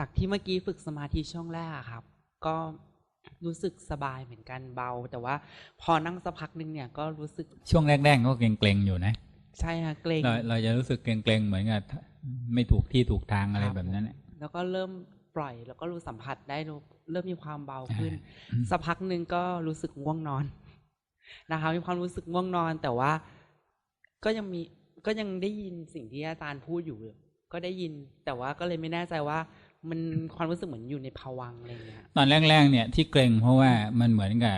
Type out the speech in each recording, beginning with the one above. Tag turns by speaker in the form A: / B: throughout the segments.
A: จากที่เมื่อกี้ฝึกสมาธิช่วงแรกอะครับ ก็รู้สึกสบายเหมือนกันเบา แต่ว่าพอนั่งสักพักหนึ่งเนี่ยก็รู้สึก
B: ช่วงแรกๆก็เกรงๆอยู่นะ
A: ใช่ฮะเกรง
B: เราเราจะรู้สึกเกรงๆเหมือนกับไม่ถูกที่ถูกทางอะไร
A: ครับ
B: แบบนั้นน่ะ
A: แล้วก็เริ่มปล่อยแล้วก็รู้สัมผัสได้รู้เริ่มมีความเบาขึ้น
B: อืม
A: สักพักหนึ่งก็รู้สึกง่วงนอนนะคะมีความรู้สึกง่วงนอน แต่ว่าก็ยังมีก็ยังได้ยินสิ่งที่อาจารย์พูดอยู่ ก็ได้ยิน แต่ว่าก็เลยไม่แน่ใจว่า มันความรู้สึกเหมือนอยู่ในภวังค์อะไรอย่างเงี้ย
B: ตอนแรกๆเนี่ยที่เกรงเพราะว่ามันเหมือนกับ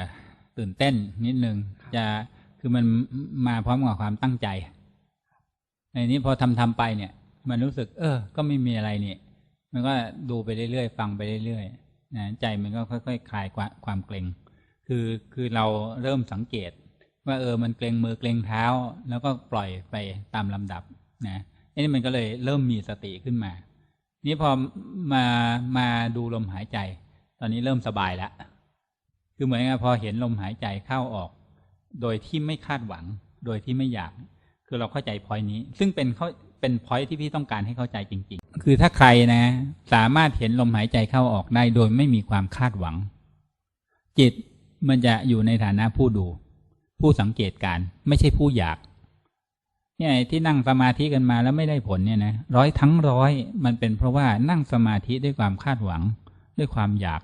B: ตื่นเต้นนิดนึง
A: ครับ
B: จะคือมันมาพร้อมกับความตั้งใจ ในนี้พอทำทำไปเนี่ย มันรู้สึก เออ ก็ไม่มีอะไรนี่มันก็ดูไปเรื่อยๆฟังไปเรื่อยๆนะใจมันก็ค่อยๆคลายความความเกรงคือคือเราเริ่มสังเกต ว่าเออมันเกรงมือเกรงเท้า แล้วก็ปล่อยไปตามลำดับนะอันนี้มันก็เลยเริ่มมีสติขึ้นมา นี่พอมามาดูลมหายใจ ตอนนี้เริ่มสบายแล้วคือเหมือนกับพอเห็นลมหายใจเข้าออก โดยที่ไม่คาดหวัง โดยที่ไม่อยาก คือเราเข้าใจพอยนี้ ซึ่งเป็นเขาเป็นพอยที่พี่ต้องการให้เข้าใจจริง ๆ คือถ้าใครนะ สามารถเห็นลมหายใจเข้าออกได้โดยไม่มีความคาดหวัง จิตมันจะอยู่ในฐานะผู้ดู ผู้สังเกตการไม่ใช่ผู้อยาก เนี่ยที่นั่งสมาธิกันมาแล้วไม่ได้ผลเนี่ยนะร้อยทั้งร้อยมันเป็นเพราะว่านั่งสมาธิด้วยความคาดหวัง ด้วยความอยาก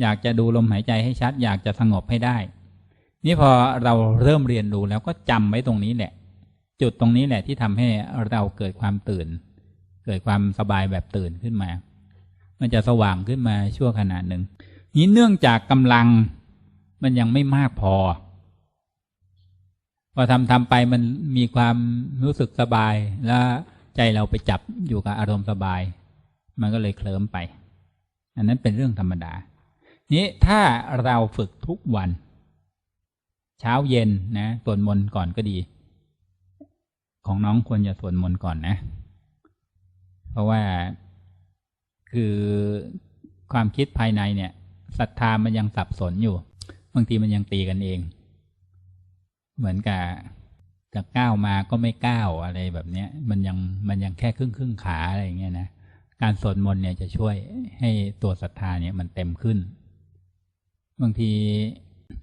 B: อยากจะดูลมหายใจให้ชัด อยากจะสงบให้ได้ นี่พอเราเริ่มเรียนรู้แล้วก็จำไว้ตรงนี้แหละ จุดตรงนี้แหละที่ทำให้เราเกิดความตื่น เกิดความสบายแบบตื่นขึ้นมา มันจะสว่างขึ้นมาชั่วขณะหนึ่งนี้เนื่องจากกำลังมันยังไม่มากพอ พอทำทำไปมันมีความรู้สึกสบาย แล้วใจเราไปจับอยู่กับอารมณ์สบาย มันก็เลยเคลิ้มไป อันนั้นเป็นเรื่องธรรมดา นี้ถ้าเราฝึกทุกวัน เช้าเย็นนะสวดมนต์ก่อนก็ดี ของน้องควรจะสวดมนต์ก่อนนะ เพราะว่าคือความคิดภายในเนี่ยศรัทธามันยังสับสนอยู่ บางทีมันยังตีกันเอง เหมือนกับจะก้าวมาก็ไม่ก้าวอะไรแบบเนี้ย มันยังมันยังแค่ครึ่งครึ่งขาอะไรอย่างเงี้ยนะการสวดมนต์เนี่ยจะช่วยให้ตัวศรัทธาเนี่ยมันเต็มขึ้น บางที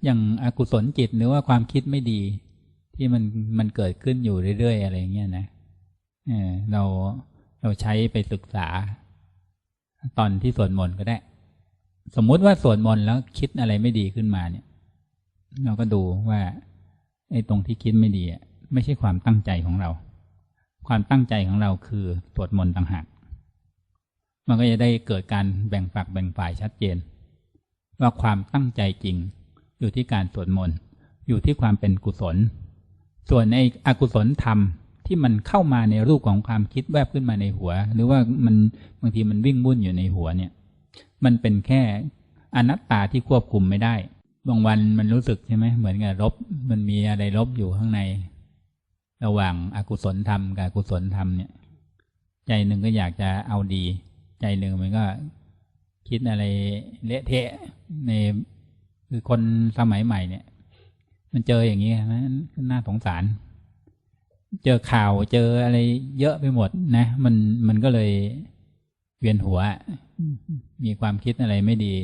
B: อย่างอกุศลจิตหรือว่าความคิดไม่ดี ที่มันมันเกิดขึ้นอยู่เรื่อยๆอะไรอย่างเงี้ยนะเออเราเราใช้ไปศึกษา ตอนที่สวดมนต์ก็ได้ สมมุติว่าสวดมนต์แล้วคิดอะไรไม่ดีขึ้นมาเนี่ย เราก็ดูว่า ไอ้ตรงที่คิดไม่ดีไม่ใช่ความตั้งใจของเรา ความตั้งใจของเราคือสวดมนต์ต่างหากมันก็จะได้เกิดการแบ่งฝักแบ่งฝ่ายชัดเจน ว่าความตั้งใจจริง อยู่ที่การสวดมนต์อยู่ที่ความเป็นกุศล ส่วนในอกุศลธรรมที่มันเข้ามาในรูปของความคิดแวบขึ้นมาในหัว หรือว่ามันบางทีมันวิ่งวุ่นอยู่ในหัวเนี่ย มันเป็นแค่อนัตตาที่ควบคุมไม่ได้ บางวันมันรู้สึกใช่ไหมเหมือนกับลบ มันมีอะไรลบอยู่ข้างใน ระหว่างอากุศลธรรมกับกุศลธรรมเนี่ย ใจหนึ่งก็อยากจะเอาดี ใจหนึ่งมันก็คิดอะไรเละเทะในคือคนสมัยใหม่เนี่ย มันเจออย่างนี้นะน่าสงสาร เจอข่าวเจออะไรเยอะไปหมดนะ มันมันก็เลยเวียนหัว มีความคิดอะไรไม่ดี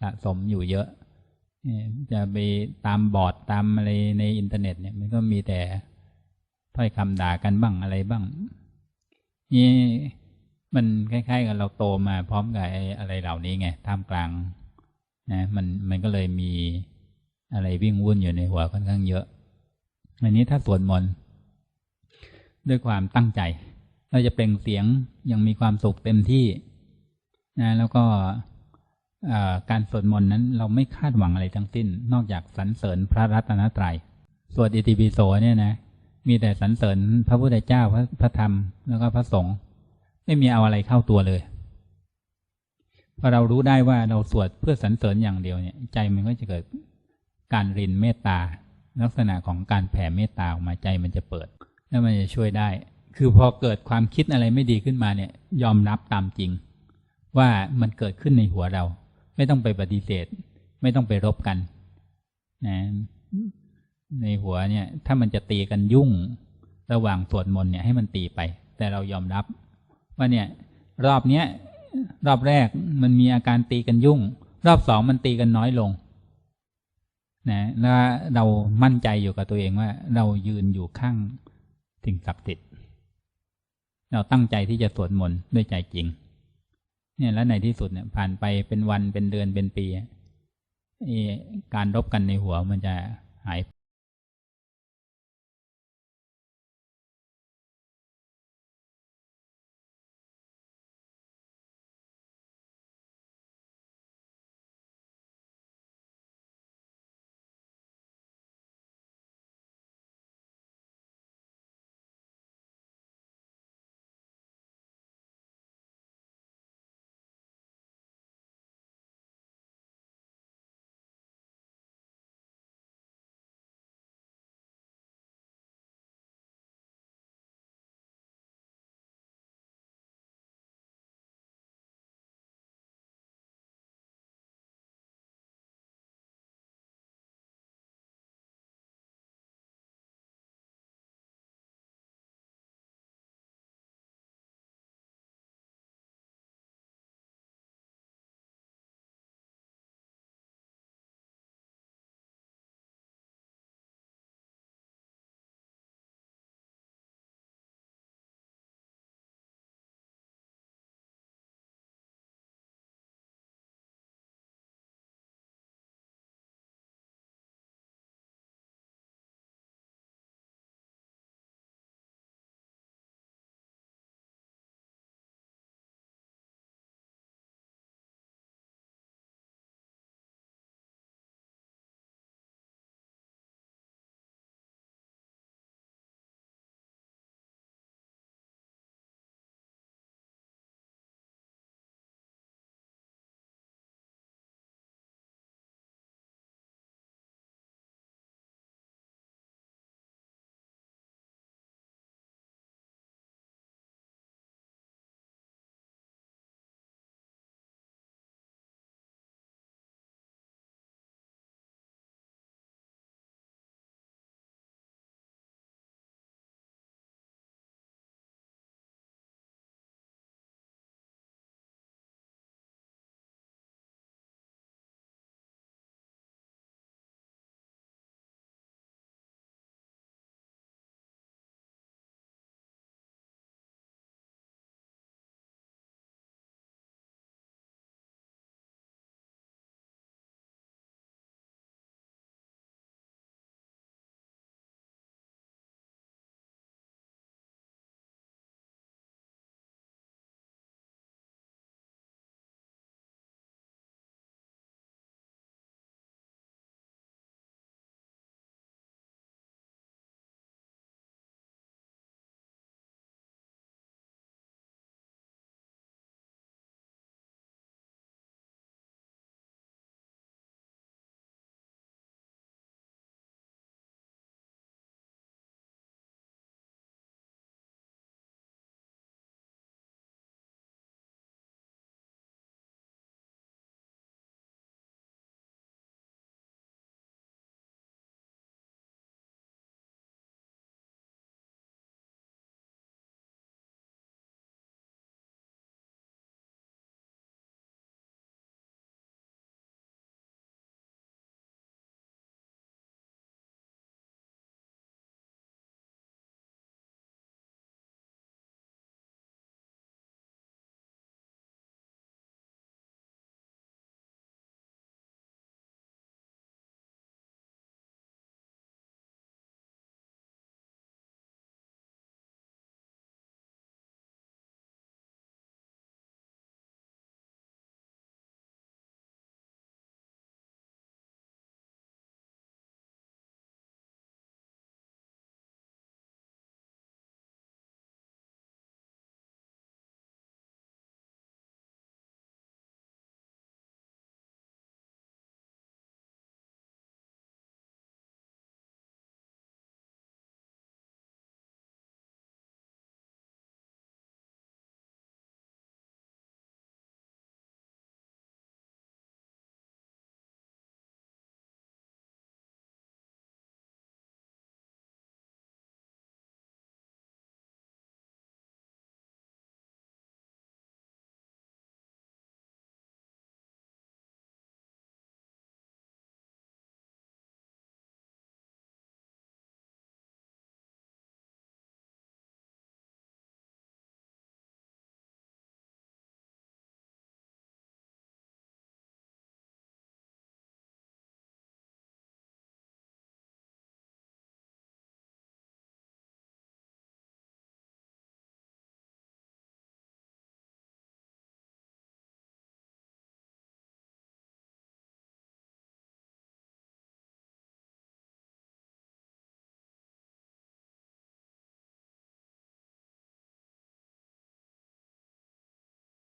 B: สะสมอยู่เยอะ จะไปตามบอร์ดตามอะไรในอินเทอร์เน็ตเนี่ยมันก็มีแต่ถ้อยคำด่ากันบ้างอะไรบ้าง นี่มันคล้ายๆ กับเราโตมาพร้อมกับอะไรเหล่านี้ไงท่ามกลางนะมันมันก็เลยมีอะไรวิ่งวุ่นอยู่ในหัวค่อนข้างเยอะ อันนี้ถ้าสวดมนต์ด้วยความตั้งใจ เราจะเปล่งเสียงยังมีความสุขเต็มที่นะแล้วก็ การสวดมนต์นั้นเราไม่คาดหวังอะไรทั้งสิ้น นอกจากสรรเสริญพระรัตนตรัยสวดอิติปิโสเนี่ยนะมีแต่สรรเสริญพระพุทธเจ้าพระพระธรรมแล้วก็พระสงฆ์ไม่มีเอาอะไรเข้าตัวเลยพอเรารู้ได้ว่าเราสวดเพื่อสรรเสริญอย่างเดียวเนี่ย ใจมันก็จะเกิดการรินเมตตา ลักษณะของการแผ่เมตตาออกมาใจมันจะเปิด แล้วมันจะช่วยได้ คือพอเกิดความคิดอะไรไม่ดีขึ้นมาเนี่ย ยอมรับตามจริง ว่ามันเกิดขึ้นในหัวเรา ไม่ต้องไปปฏิเสธ ไม่ต้องไปรบกันนะในหัวเนี่ย ถ้ามันจะตีกันยุ่ง ระหว่างสวดมนต์เนี่ยให้มันตีไป แต่เรายอมรับ ว่าเนี่ย รอบเนี้ยรอบแรกมันมีอาการตีกันยุ่ง รอบสองมันตีกันน้อยลงนะแล้วเรามั่นใจอยู่กับตัวเองว่า เรายืนอยู่ข้างสิ่งศักดิ์สิทธิ์เราตั้งใจที่จะสวดมนต์ด้วยใจจริง เนี่ยแล้วในที่สุดเนี่ยผ่านไปเป็นวันเป็นเดือนเป็นปีการรบกันในหัวมันจะหาย